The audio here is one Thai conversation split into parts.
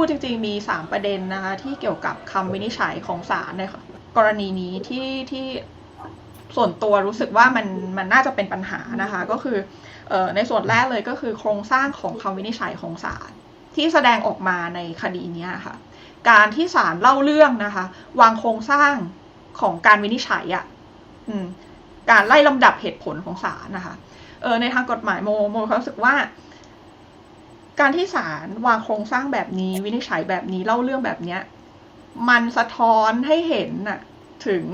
พูดจริงๆมี 3 ประเด็นนะคะที่เกี่ยวกับคำวินิจฉัยของศาลในกรณีนี้ที่ที่ส่วนตัวรู้สึกว่ามันมันน่าจะเป็นปัญหานะคะก็คือออในส่วนแรกเลยก็คือโครงสร้างของคำวินิจฉัยของศาลที่แสดงออกมาในคดีนี้ค่ะ การที่ศาลเล่าเรื่องนะคะ วางโครงสร้างของการวินิจฉัยอะ่ะการไล่ลำดับเหตุผลของศาลนะคะเออในทางกฎหมายโมโมรู้สึกว่า การที่ศาลวางโครงสร้างแบบนี้ วินิจฉัยแบบนี้เล่าเรื่องแบบเนี้ย มันสะท้อนให้เห็นน่ะ ถึง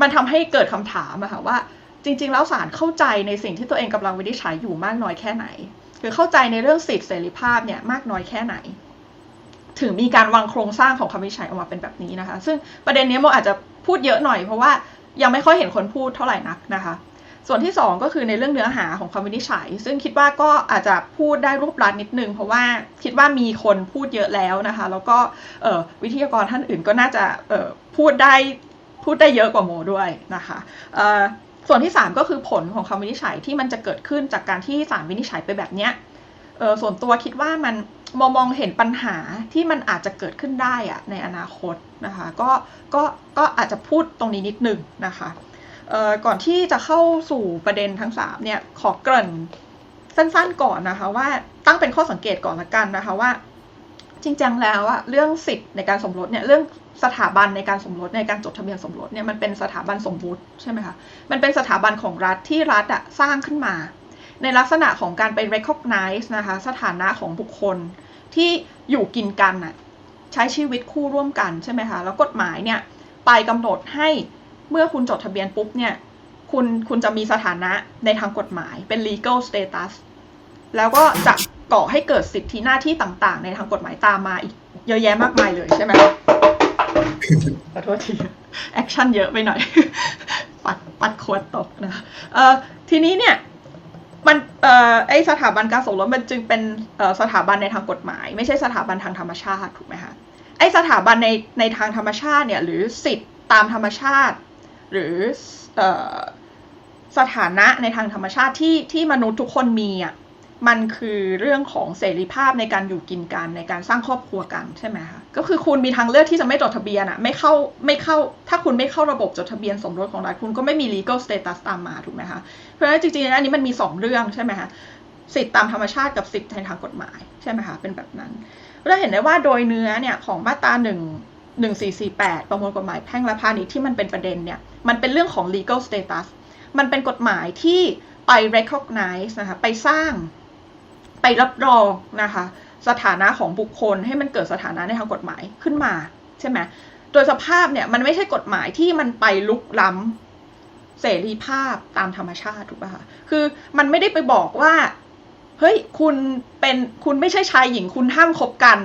มันทำให้เกิดคำถามอะค่ะว่า จริง ๆ แล้วศาลเข้าใจในสิ่งที่ตัวเองกำลังวินิจฉัยอยู่มากน้อยแค่ไหน คือเข้าใจในเรื่องสิทธิเสรีภาพเนี่ยมากน้อยแค่ไหน ถึงมีการวางโครงสร้างของคำวินิจฉัยออกมาเป็นแบบนี้นะคะ ซึ่งประเด็นนี้โมอาจจะพูดเยอะหน่อยเพราะว่ายังไม่ค่อยเห็นคนพูดเท่าไหร่นักนะคะ ส่วนที่ 2 ก็คือในเรื่องเนื้อหาของคำวินิจฉัย ซึ่งคิดว่าก็อาจจะพูดได้รูปรัดนิดนึง เพราะว่าคิดว่ามีคนพูดเยอะแล้วนะคะ แล้วก็วิทยากรท่านอื่นก็น่าจะพูดได้พูดได้เยอะกว่าโมด้วยนะคะส่วนที่ 3 ก็คือผลของคำวินิจฉัยที่มันจะเกิดขึ้นจากการที่ศาลวินิจฉัยไปแบบเนี้ยส่วนตัวคิดว่ามันมองมองเห็นปัญหาที่มันอาจจะเกิดขึ้นได้อะในอนาคตนะคะ ก็ก็ก็อาจจะพูดตรงนี้นิดนึงนะคะ ก่อนที่จะเข้าสู่ประเด็นทั้ง3เนี่ยขอเกริ่นสั้นๆก่อนนะคะว่าตั้งเป็นข้อสังเกตก่อนละกันนะคะว่า จริงๆแล้วอะเรื่องสิทธิ์ในการสมรสเนี่ยเรื่องสถาบันในการสมรสในการจดทะเบียนสมรสเนี่ยมันเป็นสถาบันสมมุติใช่ไหมคะมันเป็นสถาบันของรัฐที่รัฐอะสร้างขึ้นมา ในลักษณะของการไป recognize นะคะสถานะของบุคคลที่อยู่กินกันอะใช้ชีวิตคู่ร่วมกันใช่ไหมคะแล้วกฎหมายเนี่ยไปกำหนดให้ เมื่อคุณจดทะเบียนปุ๊บเนี่ย คุณคุณจะมีสถานะในทางกฎหมายเป็น legal status แล้วก็จะก่อให้เกิดสิทธิหน้าที่ต่างๆ ในทางกฎหมายตามมาอีกเยอะแยะมากมายเลยใช่ไหมขอโทษที แอคชั่นเยอะไปหน่อย ปัดปัดขวดตกนะเอ่อทีนี้เนี่ยมันเอ่อไอสถาบันการสมรสมันจึงเป็นเอ่อสถาบันในทางกฎหมาย ไม่ใช่สถาบันทางธรรมชาติถูกไหมคะไอสถาบันในในทางธรรมชาติเนี่ยหรือสิทธิ์ตามธรรมชาติ หรือสถานะในทางธรรมชาติที่ที่มนุษย์ทุกคนมีอะมันคือเรื่องของเสรีภาพในการอยู่กินกันในการสร้างครอบครัวกันใช่ไหมคะก็คือคุณมีทางเลือกที่จะไม่จดทะเบียนอะไม่เข้าไม่เข้า ถ้าคุณไม่เข้าระบบจดทะเบียนสมรสของรัฐคุณก็ไม่มี legal status ตามมาถูกไหมคะเพราะฉะนั้นจริงๆอันนี้มันมี 2 เรื่องใช่ไหมคะสิทธิตามธรรมชาติกับสิทธิในทางกฎหมายใช่ไหมคะเป็นแบบนั้นเราเห็นได้ว่าโดยเนื้อเนี่ยของมาตรา1 1448 ประมวลกฎหมายแพ่งและพาณิชย์ที่มันเป็นประเด็นเนี่ย มันเป็นเรื่องของ legal status มันเป็นกฎหมายที่ไป recognize นะคะ ไปสร้าง ไปรับรองนะคะ สถานะของบุคคลให้มันเกิดสถานะในทางกฎหมายขึ้นมา ใช่ไหม โดยสภาพเนี่ยมันไม่ใช่กฎหมายที่มันไปลุกล้ำเสรีภาพตามธรรมชาติถูกป่ะคะ คือมันไม่ได้ไปบอกว่า เฮ้ย คุณเป็น คุณไม่ใช่ชายหญิง คุณห้ามคบกัน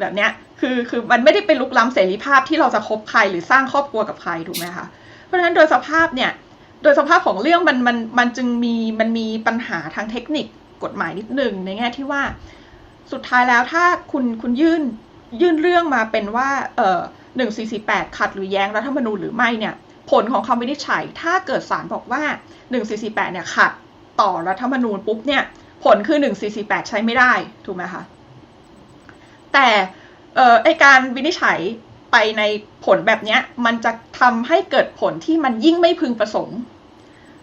แบบเนี้ย คือคือมันไม่ได้ไปลุกล้ำเสรีภาพที่เราจะคบใครหรือสร้างครอบครัวกับใครถูกไหมคะเพราะฉะนั้นโดยสภาพเนี่ยโดยสภาพของเรื่องมันมันมันจึงมีมันมีปัญหาทางเทคนิคกฎหมายนิดหนึ่งในแง่ที่ว่า สุดท้ายแล้วถ้าคุณคุณยื่นยื่นเรื่องมาเป็นว่าเอ่อหนึ่งสี่สี่แปดขัดหรือแย้งรัฐธรรมนูญหรือไม่เนี่ย ผลของคำวินิจฉัย ถ้าเกิดศาลบอกว่าหนึ่งสี่สี่แปดเนี่ยขัดต่อรัฐธรรมนูญปุ๊บเนี่ย ผลคือหนึ่งสี่สี่แปดใช้ไม่ได้ถูกไหมคะแต่ เอ่อไอการวินิจฉัยไปในผลแบบนี้มันจะทำให้เกิดผลที่มันยิ่งไม่พึงประสงค์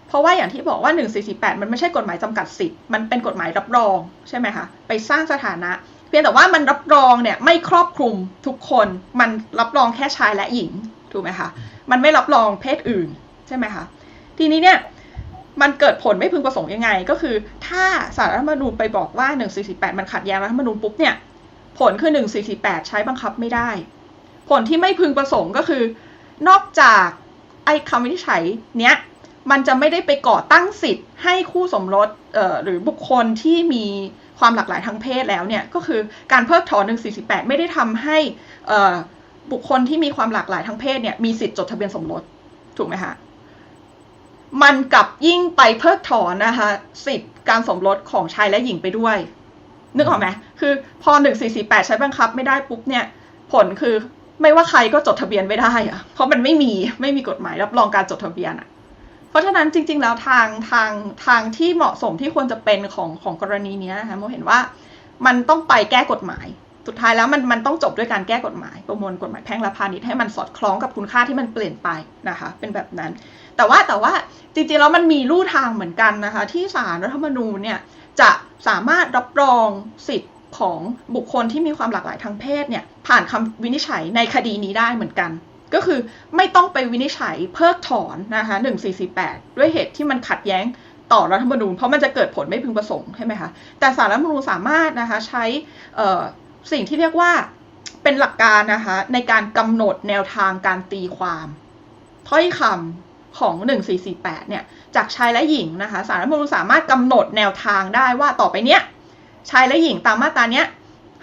เพราะว่าอย่างที่บอกว่า 1448มันไม่ใช่กฎหมายจำกัดสิทธิ์ มันเป็นกฎหมายรับรองใช่ไหมคะ ไปสร้างสถานะ เพียงแต่ว่ามันรับรองเนี่ยไม่ครอบคลุมทุกคน มันรับรองแค่ชายและหญิง ถูกไหมคะ มันไม่รับรองเพศอื่นใช่ไหมคะ ทีนี้เนี่ยมันเกิดผลไม่พึงประสงค์ยังไง ก็คือ ถ้าสารรัฐธรรมนูญไปบอกว่า 1448มันขัดแย้งรัฐธรรมนูญปุ๊บเนี่ย ผลคือ 1448 ใช้บังคับไม่ได้ ผลที่ไม่พึงประสงค์ก็คือ นอกจากไอ้คำวินิจฉัยเนี้ยมันจะไม่ได้ไปก่อตั้งสิทธิ์ให้คู่สมรสหรือบุคคลที่มีความหลากหลายทางเพศแล้วเนี่ยก็คือการเพิกถอน 148 ไม่ได้ทำให้บุคคลที่มีความหลากหลายทางเพศเนี่ยมีสิทธิ์จดทะเบียนสมรสถูกไหมคะมันกับยิ่งไปเพิกถอนนะคะสิทธิ์การสมรสของชายและหญิงไปด้วย นึกออกไหมคือพอ 1448 ใช้บังคับไม่ได้ปุ๊บเนี่ย ผลคือไม่ว่าใครก็จดทะเบียนไม่ได้อะเพราะมันไม่มีไม่มีกฎหมายรับรองการจดทะเบียนอะเพราะฉะนั้นจริง ๆ แล้วทางทางทางที่เหมาะสมที่ควรจะเป็นของของกรณีนี้นะคะโมเห็นว่ามันต้องไปแก้กฎหมาย สุดท้ายแล้วมันมันต้องจบด้วยการแก้กฎหมาย ประมวลกฎหมายแพ่งและพาณิชย์ให้มันสอดคล้องกับคุณค่าที่มันเปลี่ยนไปนะคะ เป็นแบบนั้น แต่ว่าแต่ว่าจริงๆแล้วมันมีลู่ทางเหมือนกันนะคะ ที่ศาลรัฐธรรมนูญเนี่ย จะสามารถรับรองสิทธิ์ของบุคคลที่มีความหลากหลายทางเพศเนี่ยผ่านคำวินิจฉัยในคดีนี้ได้เหมือนกัน ก็คือไม่ต้องไปวินิจฉัยเพิกถอนนะคะ1448 ด้วยเหตุที่มันขัดแย้งต่อรัฐธรรมนูญเพราะมันจะเกิดผลไม่พึงประสงค์ใช่ไหมคะแต่สารรัฐธรรมนูญสามารถนะคะใช้สิ่งที่เรียกว่าเป็นหลักการนะคะในการกำหนดแนวทางการตีความ ถ้อยคำ ของ 1448 เนี่ย จากชายและหญิงนะคะสารรัฐมนูญสามารถกำหนดแนวทางได้ว่าต่อไปเนี้ยชายและหญิงตามมาตราเนี้ย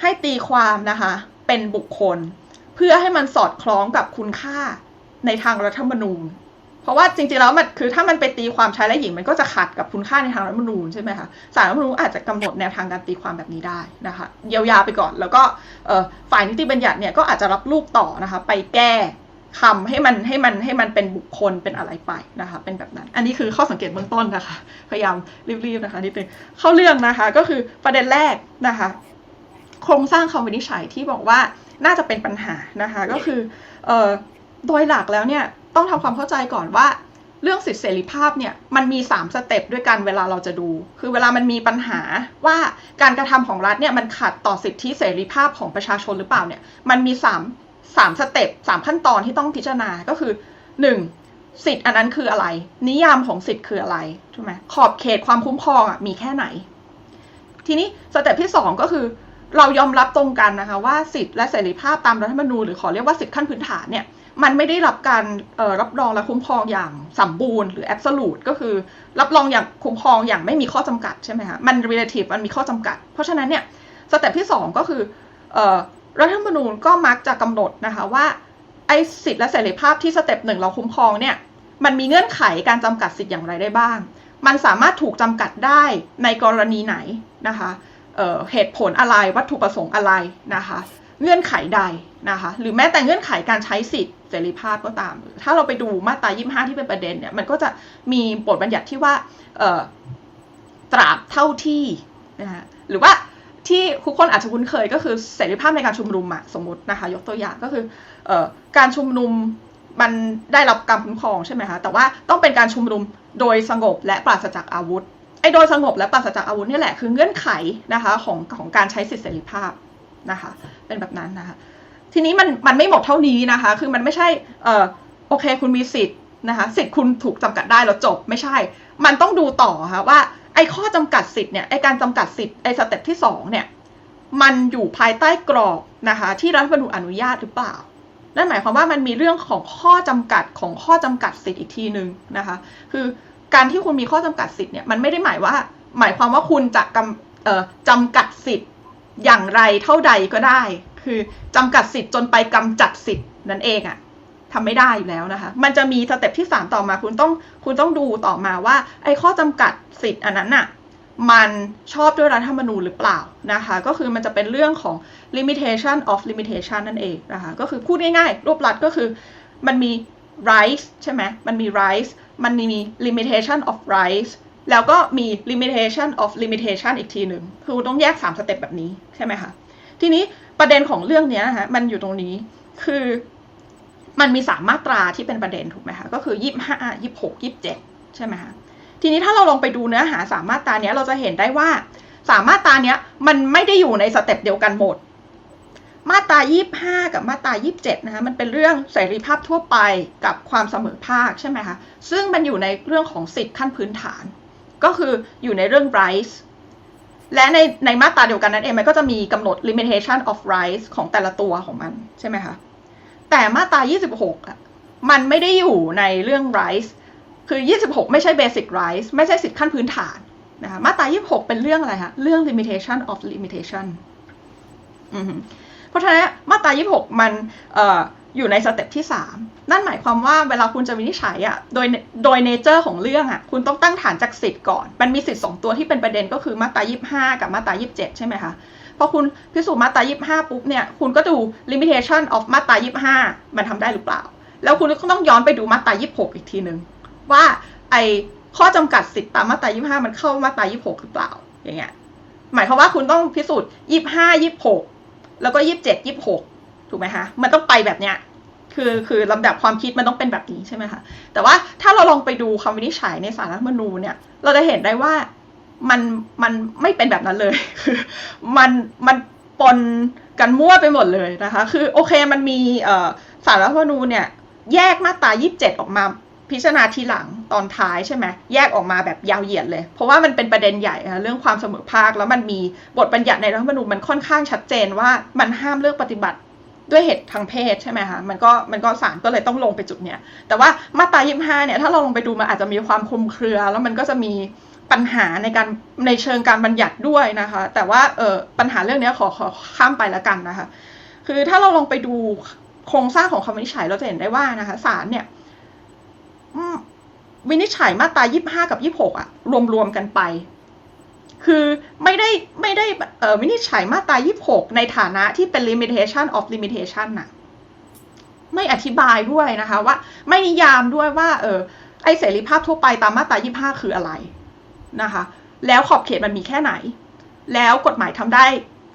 ให้ตีความนะคะเป็นบุคคล เพื่อให้มันสอดคล้องกับคุณค่าในทางรัฐธรรมนูญ เพราะว่าจริงๆแล้วมันคือถ้ามันไปตีความชายและหญิงมันก็จะขัดกับคุณค่าในทางรัฐธรรมนูญใช่ไหมคะสารรัฐธรรมนูญอาจจะกำหนดแนวทางการตีความแบบนี้ได้นะคะเยียวยาไปก่อน แล้วก็ฝ่ายนิติบัญญัติเนี่ยก็อาจจะรับลูกต่อนะคะไปแก้ คำให้มันให้มันให้มันเป็นบุคคลเป็นอะไรไปนะคะ เป็นแบบนั้น อันนี้คือข้อสังเกตเบื้องต้นนะคะ พยายามรีบๆนะคะนิดนึงเข้าเรื่องนะคะก็คือประเด็นแรกนะคะ โครงสร้างคำวินิจฉัยที่บอกว่าน่าจะเป็นปัญหานะคะก็คือเอ่อโดยหลักแล้วเนี่ยต้องทำความเข้าใจก่อนว่าเรื่องสิทธิเสรีภาพเนี่ยมันมี 3 สเต็ปด้วยกันเวลาเราจะดู คือเวลามันมีปัญหาว่าการกระทำของรัฐเนี่ยมันขัดต่อสิทธิเสรีภาพของประชาชนหรือเปล่าเนี่ยมันมี 3 3สเต็ป3ขั้นตอนที่ต้องพิจารณาก็คือ 1. สิทธิ์อันนั้นคืออะไร นิยามของสิทธิ์คืออะไรถูกไหมขอบเขตความคุ้มครองมีแค่ไหน ทีนี้สเต็ปที่ 2 ก็คือ เรายอมรับตรงกันนะคะว่าสิทธิและเสรีภาพตามรัฐธรรมนูญหรือขอเรียกว่าสิทธิขั้นพื้นฐานเนี่ยมันไม่ได้รับการรับรองและคุ้มครองอย่างสมบูรณ์หรือ absolute ก็คือ รับรองอย่างคุ้มครองอย่างไม่มีข้อจำกัดใช่ไหมคะมัน relative มันมีข้อจำกัด เพราะฉะนั้นเนี่ยสเต็ปที่ 2 ก็คือ รัฐธรรมนูญก็มักจะกำหนดนะคะว่าไอ้สิทธิและเสรีภาพที่สเต็ปหนึ่งเราคุ้มครองเนี่ยมันมีเงื่อนไขการจำกัดสิทธิ์อย่างไรได้บ้าง มันสามารถถูกจำกัดได้ในกรณีไหนนะคะเเหตุผลอะไรวัตถุประสงค์อะไรนะคะเงื่อนไขใดนะคะหรือแม้แต่เงื่อนไขการใช้สิทธิเสรีภาพก็ตาม ถ้าเราไปดูมาตรา 25 ที่เป็นประเด็นเนี่ยมันก็จะมีบทบัญญัติที่ว่าตราบเท่าที่นะคะหรือว่า ที่ทุกคนอาจจะคุ้นเคยก็คือเสรีภาพในการชุมนุมอะสมมตินะคะ ยกตัวอย่างก็คืออการชุมนุมมันได้รับการคุ้มครองใช่ไหมคะแต่ว่าต้องเป็นการชุมนุมโดยสงบและปราศจากอาวุธไอ้โดยสงบและปราศจากอาวุธนี่แหละคือเงื่อนไขนะคะของของการใช้สิทธิเสรีภาพนะคะเป็นแบบนั้นนะคะทีนี้มันมันไม่หมดเท่านี้นะคะ คือมันไม่ใช่เออโอเคคุณมีสิทธิ์นะคะสิทธิ์คุณถูกจำกัดได้แล้วจบไม่ใช่ มันต้องดูต่อค่ะว่า ไอ้ข้อจำกัดสิทธิ์เนี่ยไอ้การจำกัดสิทธิ์ไอ้สเต็ปที่2เนี่ยมันอยู่ภายใต้กรอบนะคะที่รัฐธรรมนูญอนุญาตหรือเปล่านั่นหมายความว่ามันมีเรื่องของข้อจำกัดของข้อจำกัดสิทธิ์อีกทีหนึ่งนะคะคือการที่คุณมีข้อจำกัดสิทธิ์เนี่ยมันไม่ได้หมายว่า หมายความว่าคุณจะกำจำกัดสิทธิ์อย่างไรเท่าใดก็ได้ คือจำกัดสิทธิ์จนไปกำจัดสิทธิ์นั่นเองอะ ทำไม่ได้อยู่แล้วนะคะ มันจะมีสเต็ปที่ 3 ต่อมา คุณต้องคุณต้องดูต่อมาว่าไอ้ข้อจำกัดสิทธิ์อันนั้นน่ะมันชอบด้วยรัฐธรรมนูญหรือเปล่านะคะ ก็คือมันจะเป็นเรื่องของ limitation of limitation นั่นเองนะคะ ก็คือพูดง่ายๆรวบลัดก็คือมันมี rights ใช่ไหมมันมี rights มันมี limitation of rights แล้วก็มี limitation of limitation อีกทีหนึ่ง คือต้องแยก 3 สเต็ปแบบนี้ใช่ไหมคะ ทีนี้ประเด็นของเรื่องนี้นะคะมันอยู่ตรงนี้ คือ มันมี3มมาตราที่เป็นประเด็นถูกไหมคะก็คือ25 26 27ใช่ไหมคะทีนี้ถ้าเราลองไปดูเนื้อหา3มมาตราเนี้ยเราจะเห็นได้ว่า3มมาตราเนี้ยมันไม่ได้อยู่ในสเต็ปเดียวกันหมด มาตรา25กับมาตรา27นะคะมันเป็นเรื่องเสรีภาพทั่วไปกับความเสมอภาคใช่ไหมคะซึ่งมันอยู่ในเรื่องของสิทธิขั้นพื้นฐาน ก็คืออยู่ในเรื่อง rights และในในมาตราเดียวกันนั้นเองมันก็จะมีกำหนด limitation of rights ของแต่ละตัวของมันใช่ไหมคะ แต่มาตรา 26 อะ มันไม่ได้อยู่ในเรื่อง rights คือ 26 ไม่ใช่ basic rights ไม่ใช่สิทธิขั้นพื้นฐานนะคะมาตรา 26 เป็นเรื่องอะไรคะเรื่อง limitation of limitation เพราะฉะนั้นมาตรา 26 มันอยู่ในสเต็ปที่ 3 นั่นหมายความว่าเวลาคุณจะวินิจฉัยอะโดยโดยเนเจอร์ของเรื่องอะคุณต้องตั้งฐานจากสิทธิ์ก่อน มันมีสิทธิ์ 2 ตัวที่เป็นประเด็นก็คือมาตรา 25 กับมาตรา 27 ใช่ไหมคะ พอคุณพิสูจน์มาตรา 25 ปุ๊บเนี่ย คุณก็ดู limitation of มาตรา 25 มันทำได้หรือเปล่า แล้วคุณก็ต้องย้อนไปดูมาตรา 26 อีกทีหนึ่งว่าไอข้อจำกัดสิทธิ์ตามมาตรา 25 มันเข้ามาตรา 26 หรือเปล่า อย่างเงี้ย หมายความว่าคุณต้องพิสูจน์ 25 26 แล้วก็ยี่สิบเจ็ดยี่สิบหกถูกไหมคะ มันต้องไปแบบเนี้ย คือคือลำดับความคิดมันต้องเป็นแบบนี้ใช่ไหมคะ แต่ว่าถ้าเราลองไปดูคำวินิจฉัยในสารรัฐมนูญเนี่ย เราจะเห็นได้ว่า มันมันไม่เป็นแบบนั้นเลยคือมันมันปนกันมั่วไปหมดเลยนะคะ คือโอเคมันมีสารรัฐธรรมนูญเนี่ยแยกมาตรา 27 ออกมาพิจารณาทีหลังตอนท้ายใช่ไหมแยกออกมาแบบยาวเหยียดเลย เพราะว่ามันเป็นประเด็นใหญ่นะเรื่องความเสมอภาค แล้วมันมีบทบัญญัติในรัฐธรรมนูญมันค่อนข้างชัดเจนว่ามันห้ามเลือกปฏิบัติด้วยเหตุทางเพศใช่ไหมคะมันก็มันก็ศาลก็เลยต้องลงไปจุดเนี้ยแต่ว่ามาตรา 25 เนี่ยถ้าเราลงไปดูมันอาจจะมีความคลุมเครือ แล้วมันก็จะมี ปัญหาในการในเชิงการบัญญัติด้วยนะคะ แต่ว่าเออปัญหาเรื่องนี้ขอขอข้ามไปล้วกันนะคะ คือถ้าเราลองไปดูโครงสร้างของคำวินิจฉัยเราจะเห็นได้ว่านะคะศาลเนี่ยวินิจฉัยมาตรา 25 กับ 26อะรวมๆกันไป คือไม่ได้ไม่ได้เอ่อวินิจฉัยมาตรา 26 ในฐานะที่เป็น limitation of limitation น่ะไม่อธิบายด้วยนะคะว่าไม่นิยามด้วยว่าเออไอเสรีภาพทั่วไปตามมาตรา 25 คืออะไร นะคะ แล้วขอบเขตมันมีแค่ไหน แล้วกฎหมายทำได้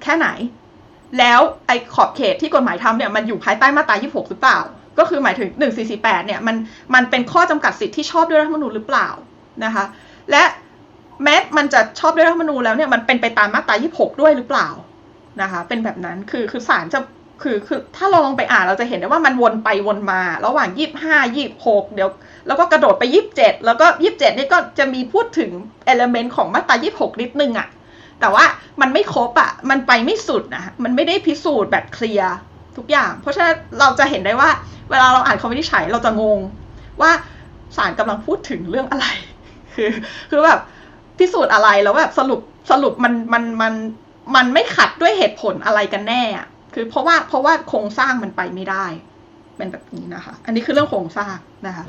แค่ไหน แล้วไอ้ขอบเขตที่กฎหมายทำเนี่ยมันอยู่ภายใต้มาตรา 26 หรือเปล่า ก็คือหมายถึง 1448 เนี่ยมันมันเป็นข้อจำกัดสิทธิ์ที่ชอบด้วยรัฐธรรมนูญหรือเปล่านะคะ และแม้มันจะชอบด้วยรัฐธรรมนูญแล้วเนี่ยมันเป็นไปตามมาตรา 26 ด้วยหรือเปล่านะคะ เป็นแบบนั้นคือคือศาลจะ คือคือถ้าเราลองไปอ่านเราจะเห็นได้ว่ามันวนไปวนมา ระหว่าง25 26เดี๋ยว แล้วก็กระโดดไป27แล้วก็27นี่ก็จะมีพูดถึงเอลเมนต์ของมาตรา26นิดนึงอะแต่ว่ามันไม่ครบอะ่ะ มันไปไม่สุดนะมันไม่ได้พิสูจน์แบบเคลียร์ทุกอย่าง เพราะฉะนั้นเราจะเห็นได้ว่า เวลาเราอ่านคำวินิจฉัยเราจะงงว่าศาลกำลังพูดถึงเรื่องอะไร คือคือแบบพิสูจน์อะไรแล้วแบบสรุปสรุปมันมันมันมันไม่ขัดด้วยเหตุผลอะไรกันแน่อะ คือเพราะว่าเพราะว่าโครงสร้างมันไปไม่ได้ เป็นแบบนี้นะคะ อันนี้คือเรื่องโครงสร้างนะคะ